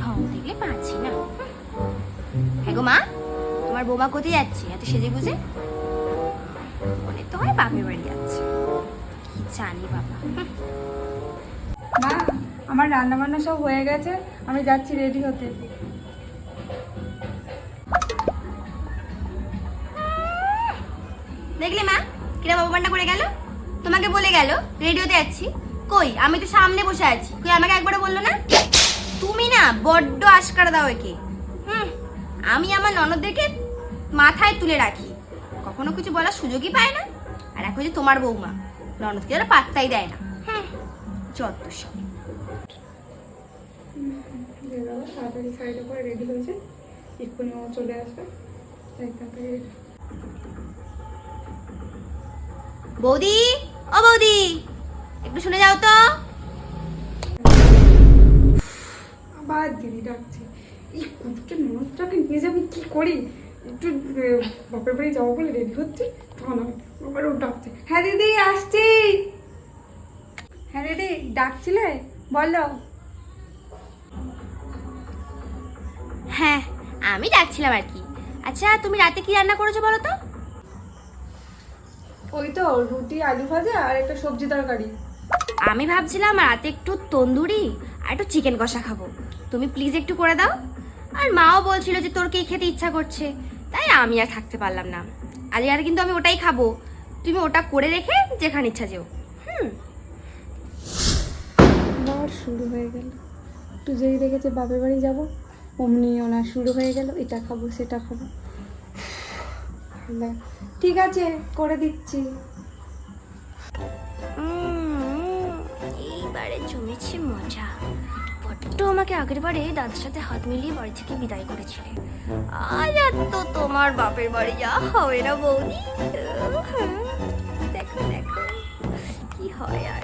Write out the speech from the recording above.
ঢং দেখলে পাচ্ছি না। হ্যাঁ মা তোমার বোমা কোথায় যাচ্ছে? এত সেজে বুঝে মনে তো হয় বাপের বাড়ি যাচ্ছে। কি জানি বাবা। মা আমার রান্না বান্না সব হয়ে গেছে আমি যাচ্ছি রেডি হতে। দেখলে মা কিরম অপমানটা করে গেল? তোমাকে বলে গেল রেডিওতে যাচ্ছি। কই? আমি তো সামনে বসে আছি। কই, আমাকে একবারও বলল না? তুমি না বড্ড আশকারা দাও একে। হুম, আমি আমার ননদদেরকে মাথায় তুলে রাখি। কখনো কিছু বলার সুযোগই পায় না। আর এখন যে তোমার বৌমা, ননদকে ওরা পাত্তাই দেয় না। হুম, যত সব। বৌদি, ও বৌদি। একটু শুনে যাও তো। আবার দিদি ডাকছে। এই কুটকে ননদটাকে নিয়ে যাবে কি করি? একটু বাপের বাড়ি যাব বলে রেডি হচ্ছে? তখন আবার ও ডাকছে। হ্যাঁ দিদি আসছি। হ্যাঁ দিদি ডাকছিলে? বলো। হ্যাঁ আমি ডাকছিলাম আর কি। আচ্ছা তুমি রাতে কি রান্না করেছ বলো তো? ওই তো রুটি আলু ভাজা আর একটা সবজি তরকারি। আমি ভাবছিলাম রাতে একটু তন্দুরি আর একটু চিকেন কষা খাব। তুমি প্লিজ একটু করে দাও। আর মাও বলছিল যে তোর কে খেতে ইচ্ছা করছে। তাই আমি আর থাকতে পারলাম না। আজ আর কিন্তু আমি ওটাই খাব। তুমি ওটা করে রেখে যেখানে ইচ্ছা যেও। হুম। আবার শুরু হয়ে গেল। একটু যেই দেখেছে বাপের বাড়ি যাব অমনি ওনার শুরু হয়ে গেল এটা খাব সেটা খাব। ঠিক আছে করে দিচ্ছি। জমেছে মজা। বড্ড আমাকে আগের বারে দাদার সাথে হাত মিলিয়ে বাড়ি থেকে বিদায় করেছিলে। আজ আর তো তোমার বাপের বাড়ি যা হবে না বৌদি। দেখো দেখো, কি হয় আর।